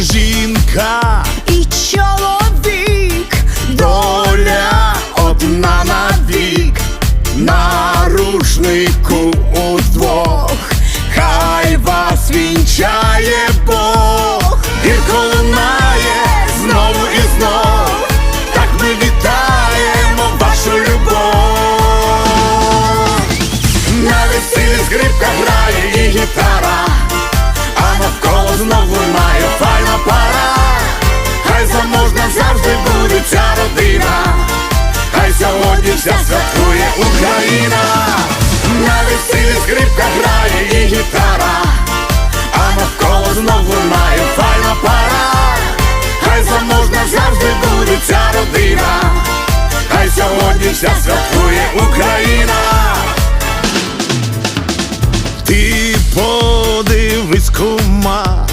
жінка, і чоловік, доля одна навік, на рушнику удвох, хай вас вінчає Бог, гірко лунає знову і знов, так ми вітаємо вашу любов. На весіллі скрипка грає і гітара, а навколо знов завжди буде ця родина, хай сьогодні вся святкує Україна, на весіллі скрипка грає і гітара, а навколо знову лунає файна пара, хай заможна завжди буде ця родина, хай сьогодні вся святкує Україна. Ти подивись, кума.